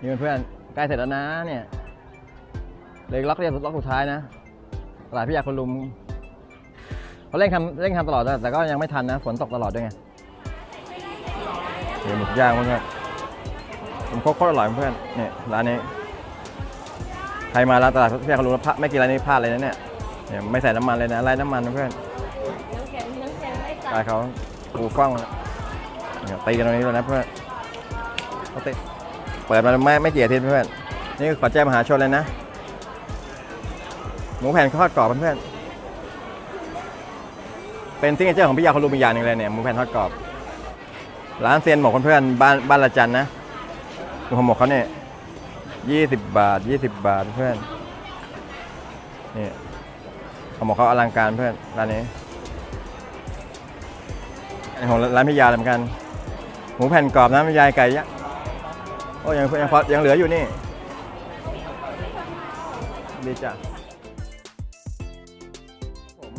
นี่เพื่อนๆใกล้เสร็จแล้วนะเนี่ยเหลยล็อกเรียบล็อกสุดท้ายนะตลาดพิยาคนลุมเขาเร่งทำเร่งทำตลอดนะแต่ก็ยังไม่ทันนะฝนตกตลอดด้วยไงเดี๋ยวหมึกย่างเพื่อนๆผมโคตรอร่อยเพื่อนเนี่ยร้านนี้ใครมาร้านตลาดพิยาคนลุมแล้วพลาดไม่กินร้านนี้พลาดเลยนะเนี่ยเนี่ยไม่ใส่น้ำมันเลยนะไร้น้ำมันนะเพื่อนน้ำแข็งน้ำแข็งไม่ตายเขาปูกล้องนะเนี่ยตีกันตรงนี้เลยนะเพื่อนเขาตี เปิดมาไม่ไม่เกี่ยทีเพื่อนนี่ขอแจ้งมหาชนเลยนะ หมูแผ่นทอดกรอบเพื่อนเป็นซิงเกิลของพี่ยาคนรูมีอย่างหนึ่งเลยเนี่ยหมูแผ่นทอดกรอบ ร้านเซียนหมกเพื่อนบ้านบ้านละจันนะหมูหมกเขาเนี่ยยี่สิบบาทยี่สิบบาทเพื่อนนี่หมกเขาอลังการเพื่อนร้านนี้อันนี้ของร้านพี่ยาเหมือนกัน หมูแผ่นกรอบน้ำยายไก่ยะ โอ้ยังยังพอยังเหลืออยู่นี่ ดีจ้ะผม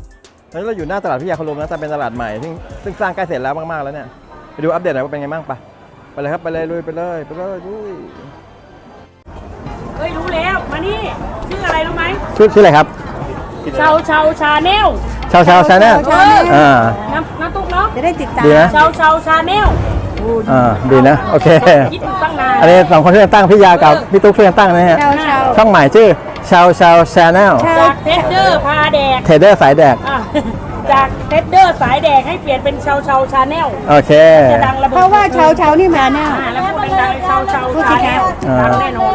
ตอนนี้เราอยู่หน้าตลาดพี่ยาคารมนะแต่เป็นตลาดใหม่ ซึ่งซึ่งสร้างใกล้เสร็จแล้วมาก ๆ แล้วเนี่ย ไปดูอัปเดตหน่อยว่าเป็นไงบ้างปะไปเลยครับ ไปเลยลุยไปเลยไปเลยลุยเฮ้ยรู้แล้ว มานี่ ชื่ออะไรรู้ไหมชื่อชื่ออะไรครับ ชาวชาวชาแนลชาวชาวชาแนลชาแนลอ่าน้ำน้ำตุ๊กเนาะจะได้ติดตาม ดีนะชาวชาวชาแนล อ่าดีนะ โอเค คิดอยู่ตั้งนานอันนี้สองคนช่วยกันตั้งพี่ยากับพี่ตุ๊กช่วยกันตั้งนะฮะ ชาวชาวช่องใหม่ชื่อชาวชาวชาแนลชาวจากเทสเดอร์พาแดกเทรดเดอร์สายแดก อะจากเทสเดอร์สายแดกให้เปลี่ยนเป็นชาวชาวชาแนลโอเค จะดังระเบิดเพราะว่าชาวชาวนี่มาแน่ อ่าแล้วพูดดังๆชาวชาวพูดสิชาแนคะ ลอ่า ดังแน่นอน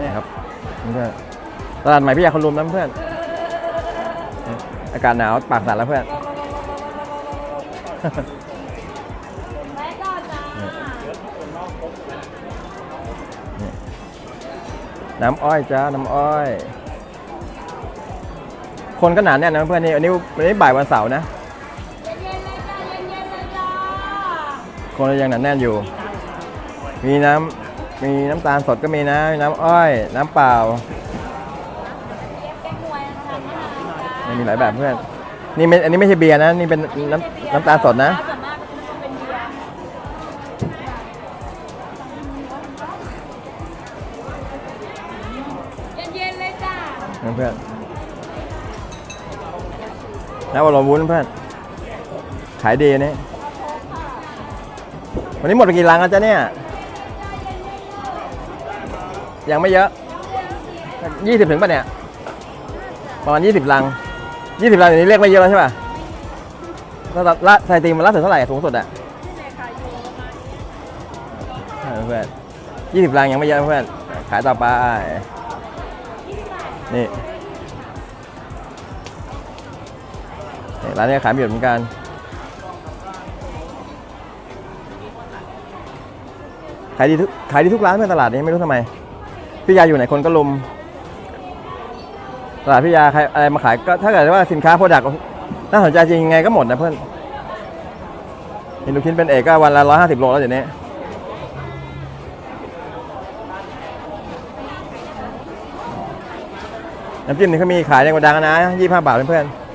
นี่ครับนี่ก็ตลาดใหม่พี่ยาคนรุมนะเพื่อนอากาศหนาวปากสั่นแล้วเพื่อนนี่ น้ำอ้อยจ้า น้ำอ้อย คนก็หนาแน่นนะเพื่อนนี่อันนี้วันนี้บ่ายวันเสาร์นะคนยังหนาแน่นอยู่ มีน้ำมีน้ำตาลสดก็มีนะ มีน้ำอ้อย น้ำเปล่า มีหลายแบบเพื่อน นี่ไม่อันนี้ไม่ใช่เบียร์นะ นี่เป็นน้ำน้ำตาลสดนะ น้ำอารมณ์วุ้นเพื่อน ขายดีนี่วันนี้หมดไปกี่ลังแล้วจ๊ะเนี่ย ยังไม่เยอะยี่สิบถึงป่ะเนี่ย ประมาณยี่สิบลังยี่สิบลังอย่างนี้เรียกไม่เยอะแล้วใช่ป่ะแล้วละไทยตีมันล่าสุดเท่าไหร่สูงสุดอะเออเพื่อนยี่สิบลังยังไม่เยอะเพื่อน ขายต่อไปนี่ ร้านนี้ขายไม่หยดเหมือนกัน ขายดีทุกขายดีทุกร้านเพื่อนตลาดนี้ไม่รู้ทำไม พี่ยาอยู่ไหนคนก็ลุม ตลาดพี่ยาใครอะไรมาขายก็ถ้าเกิดว่าสินค้าโปรดักน่าสนใจจริงยังไงก็หมดนะเพื่อนเห็นลูกชิ้นเป็นเอกก็วันละร้อยห้าสิบโลแล้วเดี๋ยวนี้น้ำจิ้มนี่เขามีขายในโกดังนะยี่ห้าบาทเพื่อนๆ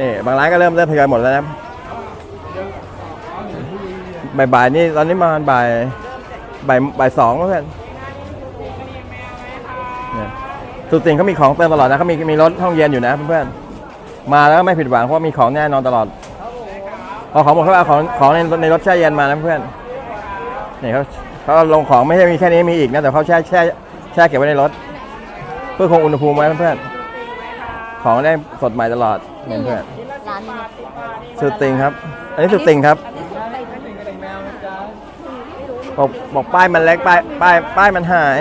นี่บางร้านก็เริ่มเริ่มทยอยหมดแล้วนะบ่ายๆนี่ตอนนี้มาบ่ายบ่ายบ่ายสองแล้วเพื่อนสุดจริงเขามีของเติมตลอดนะเขามีมีรถห้องเย็นอยู่นะเพื่อนๆมาแล้วไม่ผิดหวังเพราะมีของแน่นอนตลอดพอของหมดเขาเอาของของในในรถแช่เย็นมานะเพื่อนนี่เขาเขาลงของไม่ใช่มีแค่นี้มีอีกนะแต่เขาแช่แช่แช่เก็บไว้ในรถ เพื่อคงอุณหภูมิไว้เพื่อนๆ ของได้สดใหม่ตลอดเนี่ยเพื่อนร้านนี้สุดติงครับ อันนี้สุดติงครับบอกบอกป้ายมันเล็กป้ายป้ายป้ายมันหาย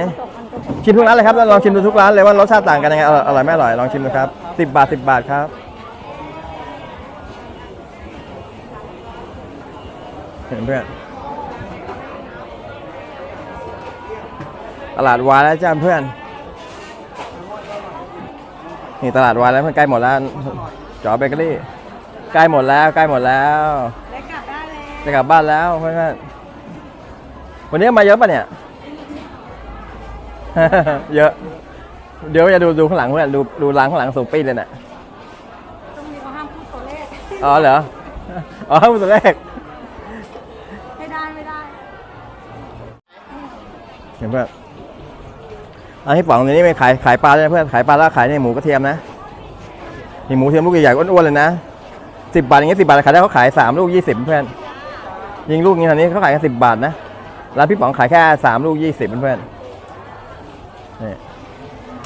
ชิมทุกร้านเลยครับแล้วลองชิมดูทุกร้านเลยว่ารสชาติต่างกันยังไงอร่อยอร่อยไม่อร่อยลองชิมดูครับสิบบาทสิบบาทครับ เห็นเพื่อนตลาดวายแล้วจ้าเพื่อน นี่ตลาดวายแล้วเพื่อนใกล้หมดแล้วจอเบเกอรี่ใกล้หมดแล้วใกล้หมดแล้วได้กลับได้เลยจะกลับบ้านแล้วเพื่อนๆวันนี้มาเยอะปะเนี่ย เยอะ เดี๋ยวจะดูดูข้างหลังเพื่อนดูดูร้านข้างหลังสูงปีดเลยน่ะตรงนี้เขาห้ามพูดตัวเลขอ๋อเหรออ๋อตัวแรกได้ไม่ได้เห็นเพื่ อันที่ป๋องนี่ไม่ขายขายปลาเลยนะเพื่อนขายปลาแล้วขายในหมูกระเทียมนะนี่หมูเทียมลูกใหญ่ๆอ้วนๆเลยนะสิบบาทอย่างเงี้ยสิบบาทขายได้เขาขายสามลูกยี่สิบเพื่อนยิงลูกนี้ตอนนี้เขาขายกันสิบบาทนะแล้วพี่ป๋องขายแค่สามลูกยี่สิบเพื่อนนี่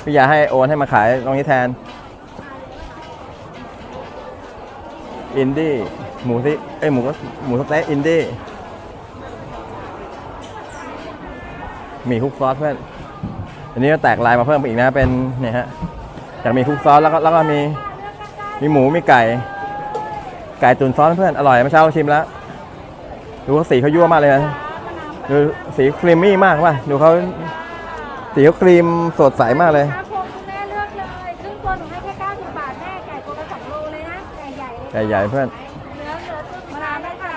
พี่ยาให้โอนให้มาขายตรงนี้แทน อินดี้หมูสิเอ้ยหมูก็หมูสเต๊ะอินดี้มีคลุกซอสเพื่อน นนี้ก็แตกลายมาเพิ่มอีกนะเป็นเนี่ยฮะจากมีคลุกซอสแล้วก็แล้วก็มีมีหมูมีไก่ ไก่ตุ๋นซอสเพื่อนอร่อยเมื่อเช้าเราชิมแล้วดูว่าสีเขายั่วมากเลยนะดูสีครีมมี่มากป่ะดูเขาสีเขาครีมสดใสมากเลยครับผมคุณแม่เลือกเลยครึ่งตัวหนูให้แค่90บาทแม่ไก่ตัวละ2โลเลยนะไก่ใหญ่เลยไก่ใหญ่เพื่อนเนื้อเนื้อตึ้งมะนาวไหมคะ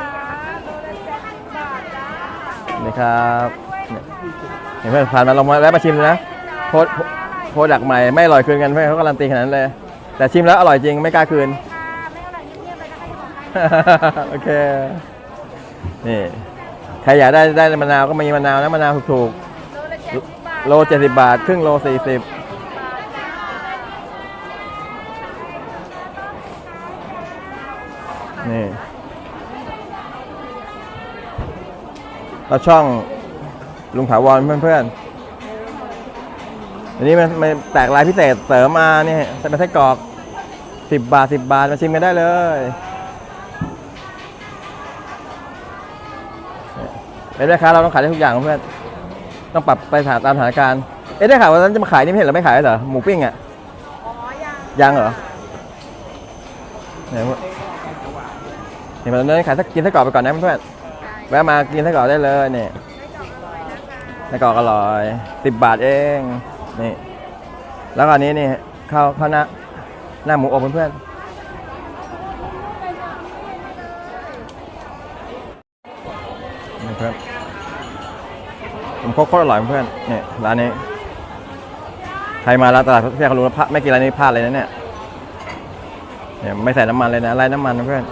โลละ70บาทจ้านี่ครับเนี่ยเห็นเพื่อนผ่านมาลองมาแล้วมาชิมดูนะ โพสต์โพสต์ดักใหม่ไม่อร่อยคืนกันเพื่อนเขาการันตีขนาดนั้นเลย แต่ชิมแล้วอร่อยจริงไม่กล้าคืนค่ะไม่อร่อยเงียบๆเลยนะคะที่บอกให้โอเค นี่ใครอยากได้ได้มะนาวก็มีมะนาวนะมะนาวถูกโลละ70บาทๆโลเจ็ดสิบบาท ครึ่งโลสี่สิบนี่เราช่องลุงถาวรเพื่อนๆ อันนี้มันมันแตกลายพิเศษเสริมมาเนี่ยเป็นไส้กรอกสิบบาทสิบบาท มาชิมกันได้เลยเป็นแม่ค้าเราต้องขายได้ทุกอย่างเพื่อน ต้องปรับไปตามสถานการณ์ เอ๊ะได้ข่าวว่านั้นจะมาขายนี่ไม่เห็นเหรอไม่ขายเหรอ หมูปิ้งอะ อ๋อ ยังยังเหรอเนี่ยพวกเห็นไหมตอนนี้ขายสักกินไส้กรอกไปก่อนนะเพื่อนแวะมากินไส้กรอกได้เลยเนี่ยไส้กรอกอร่อยสิบบาทเอง นี่ แล้วก็อันนี้นี่ข้าวข้าวหน้าหน้าหมูอบเพื่อนๆนี่ครับผมโคตรอร่อยเพื่อนเนี่ยร้านนี้ ใครมาร้านตลาดพี่เขารู้แล้วพลาไม่กินร้านนี้พลาดเลยนะเนี่ยเนี่ยไม่ใส่น้ำมันเลยนะไร้น้ำมันนะเพื่อน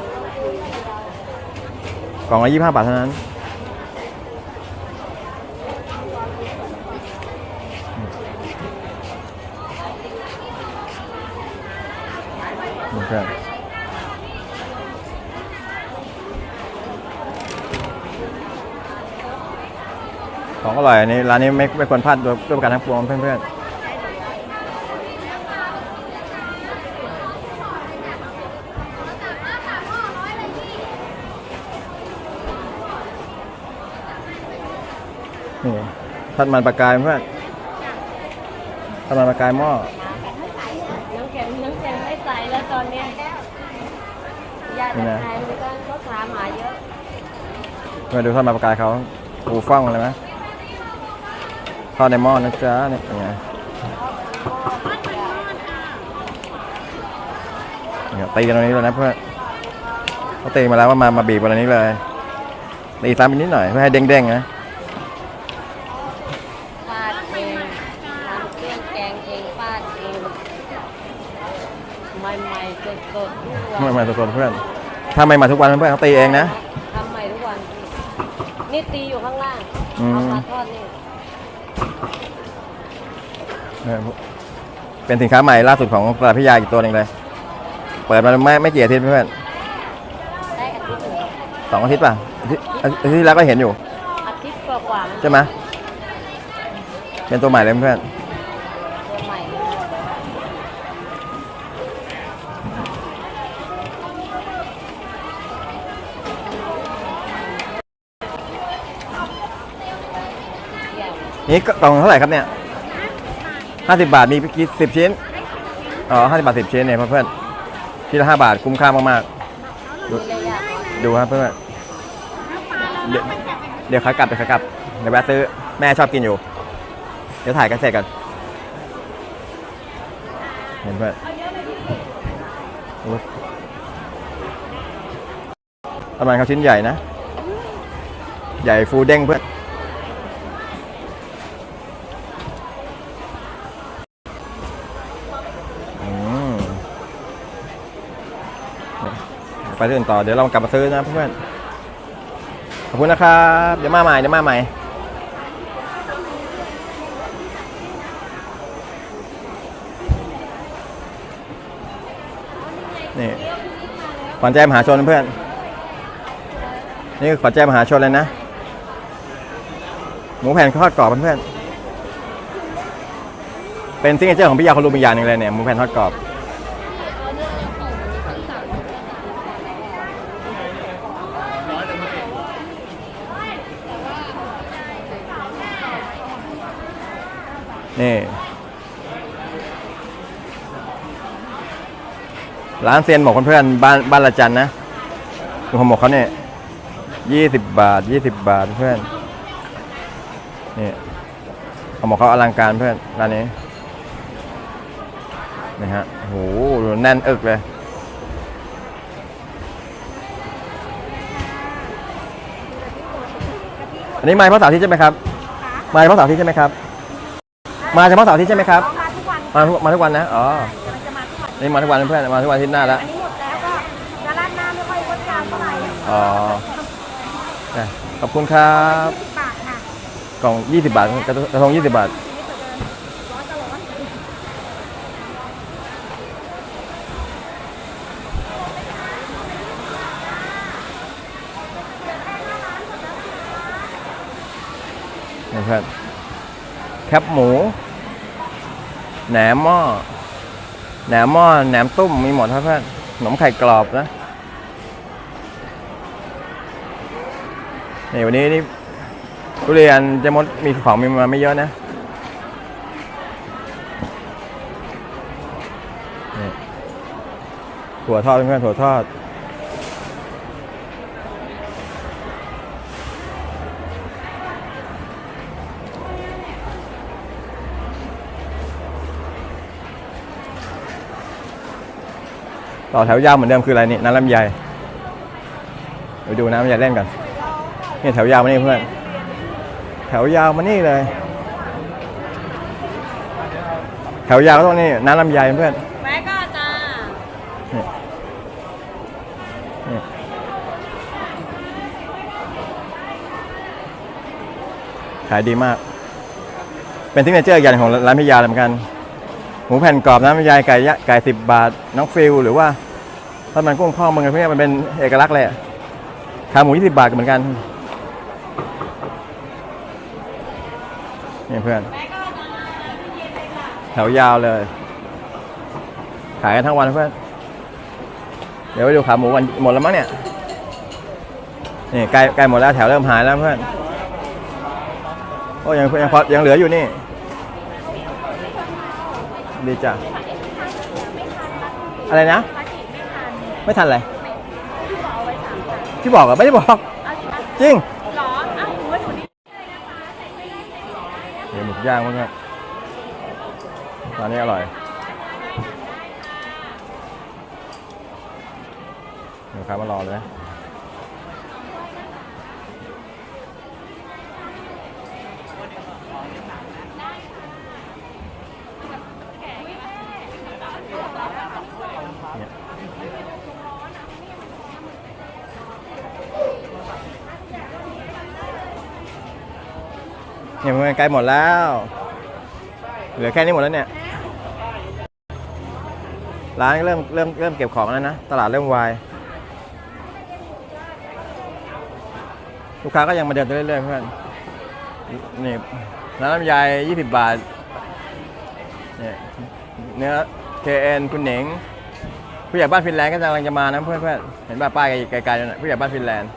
กล่องละยี่ห้าบาทเท่านั้น นี่เพื่อนของอร่อยอันนี้ร้านนี้ไม่ไม่ควรพลาดด้วยด้วยประการทั้งปวงเพื่อนๆนี่ทัดมันปลากายเพื่อนทัดมันปลากายหม้อ น้ำแข็งน้ำแข็งไม่ใสแล้วตอนเนี้ย ยายแต่ไทยมันก็เขาถามหาเยอะมาดูทอดมาปลากายเขาปูฟ่องเลยไหมทอดในหม้อนะจ๊ะเนี่ยเป็นไงตีกันตรงนี้เลยนะเพื่อนเขาตีมาแล้วว่ามามาบีบกันตรงนี้เลยตีซ้ำอีกนิดหน่อยเพื่อให้เด้งๆนะ ปาดเองทำเครื่องแกงเองปาดเองใหม่ๆสดๆ ทุกวัไม่นมาสดๆเพื่อนถ้าไม่มาทุกวันเพื่อนเขาตีเองนะ ทำใหม่ทุกวัน นี่ตีอยู่ข้างล่างอืม เอามาทอดนี่เออเป็นสินค้าใหม่ล่าสุดของตลาดพิยาอีกตัวหนึ่งเลย เปิดมาไม่ไม่กี่อาทิตย์เพื่อนได้อาทิตย์หนึ่งสองอาทิตย์ป่ะอาทิตย์อาทิตย์ที่แล้วก็เห็นอยู่อาทิตย์กว่าๆมันใช่ไหมเป็นตัวใหม่เลยเพื่อน ตัวใหม่อย่าง นี่กล่องเท่าไหร่ครับเนี่ยห้าสิบบาทมีกี่สิบชิ้น อ๋อห้าสิบบาทสิบชิ้นเนี่ยเพื่อนๆชิ้นละห้าบาทคุ้มค่ามากๆ ดูดูครับเพื่อนเดี๋ยวเดี๋ยวขากลับเดี๋ยวขากลับเดี๋ยวแวะซื้อแม่ชอบกินอยู่ เดี๋ยวถ่ายกันเสร็จกันเห็นเพื่อนประมาณเขาชิ้นใหญ่นะ ใหญ่ฟูเด้งเพื่อน ไปเรื่องต่อเดี๋ยวเรากลับมาซื้อนะเพื่อนขอบคุณนะครับเดี๋ยวมาใหม่เดี๋ยวมาใหม่นี่ขวัญใจมหาชนเพื่อน นี่ขวัญใจมหาชนเลยนะ หมูแผ่นทอดกรอบเพื่อน เป็นซิงเกิลเจอร์ของพี่ยาคนรูปอีอย่างหนึ่งเลยเนี่ยหมูแผ่นทอดกรอบ นี่ร้านเซียนหมกเพื่อนๆบ้านบ้านละจันนะดูห่อหมกเขาเนี่ยยี่สิบบาทยี่สิบบาทเพื่อนนี่ห่อหมกเขาอลังการเพื่อนร้านนี้นี่ฮะโอ้โหแน่นอึกเลยอันนี้มาเฉพาะเสาร์อาที่ใช่ไหมครับมาเฉพาะเสาร์อาที่ใช่ไหมครับ มาเฉพาะเสาร์อาที่ใช่ไหมครับ มาทุกวันมาทุกมาทุกวันนะ อ๋อ มันจะมาทุกวันนี่มาทุกวันเพื่อนมาทุกวันอาที่หน้าแล้ว อันนี้หมดแล้วก็จะราดหน้าไม่ค่อยงดงามเท่าไหร่อ๋อ อะขอบคุณครับ สิบบาทค่ะกล่อง 20 บาทกระทงกระทง20 บาท ร้อนจะร้อนนี่เพื่อน แคบหมู แหนมหม้อ แหนมหม้อ แหนมตุ้มมีหมดครับเพื่อนขนมไข่กรอบนะนี่วันนี้นี่ทุเรียนจะมดมีของมีมาไม่เยอะนะถั่วทอดเพื่อนถั่วทอด ต่อแถวยาวเหมือนเดิมคืออะไรนี่น้ำลำไยไปดูน้ำลำไยเล่นกันนี่แถวยาวมานี่เพื่อนแถวยาวมานี่เลย แถวยาวก็ต้องนี่น้ำลำไยเพื่อนแม่ก็จ้านี่นี่ขายดีมาก เป็นซิกเนเจอร์อย่างของร้านพิยาเลยเหมือนกันห มูแผ่นกรอบน้ำยายไก่ยะไก่สิบบาท น้องฟิลหรือว่าถ้ามันกุ้งพ่อมึงอะไรพวกเนี้มันเป็นเอกลักษณ์เลยอะขาหมูยี่สิบบาทก็เหมือนกันนี่เพื่อน แถวยาวเลย ขายกันทั้งวันเพื่อน เดี๋ยวไปดูขาหมูกันหมดแล้วมั้งเนี่ยนี่ใกล้ใกล้หมดแล้วแถวเริ่มหายแล้วเพื่อนโอ้ยังยังพอยังเหลืออยู่นี่ ดีจ้ะอะไรนะ ไม่ทันอะไรที่บอกเหรอไม่ได้บอก จริงหรออ้าวหนูว่าหนูนี่เดี๋ยวหมึกย่างเพื่อนร้านนี้อร่อยเดี๋ยวค้ามารอเลยนะเนี่ยเพื่อนใกลหมดแล้ว เหลือแค่นี้หมดแล้วเนี่ย ร้านเริ่มเริ่มเริ่มเก็บของแล้วนะ ตลาดเริ่มวาย ลูกค้าก็ยังมาเดินไปเรื่อยๆเพื่อน นี่น้ำลำไย20บบาทเนี่ยเนื้อ KN คุณเหน่งผู้ใหญ่บ้านฟินแลนด์ก็กำลังจะมานะเพื่อนๆเห็นป่ะป้ายไกลๆนั่นนะผู้ใหญ่บ้านฟินแลนด์